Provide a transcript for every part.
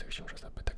Coś już zapytał.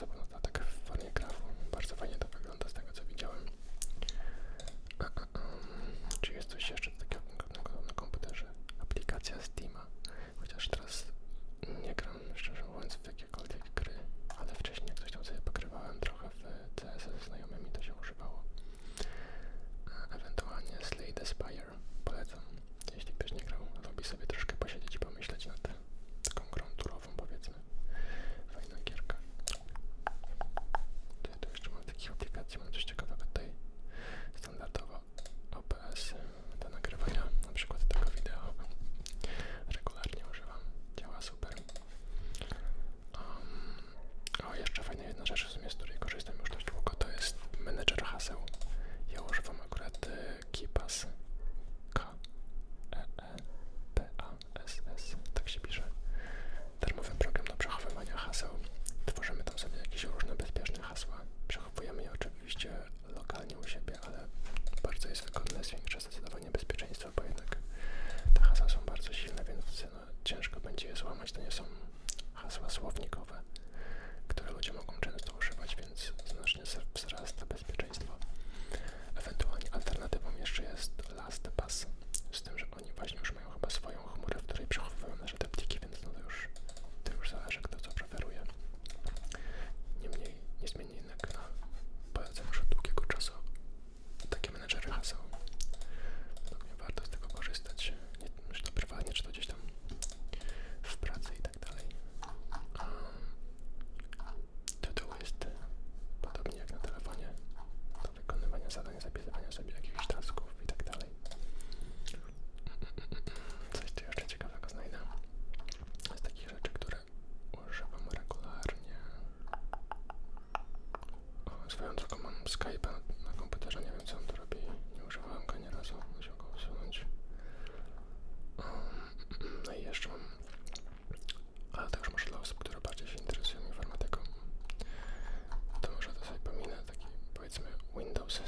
sobie tak fajnie grafu. Bardzo fajnie to wygląda z tego co widziałem. A, a, a. Czy jest coś jeszcze takiego na komputerze? Aplikacja Steama. Chociaż teraz nie gram szczerze mówiąc w jakiekolwiek gry, ale wcześniej ktoś tam sobie pokrywałem trochę w CS ze znajomymi, to się używało. A ewentualnie Slay the Spire polecam. Jeśli ktoś nie grał, lubi sobie troszkę posiedzieć i pomyśleć nad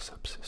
subsume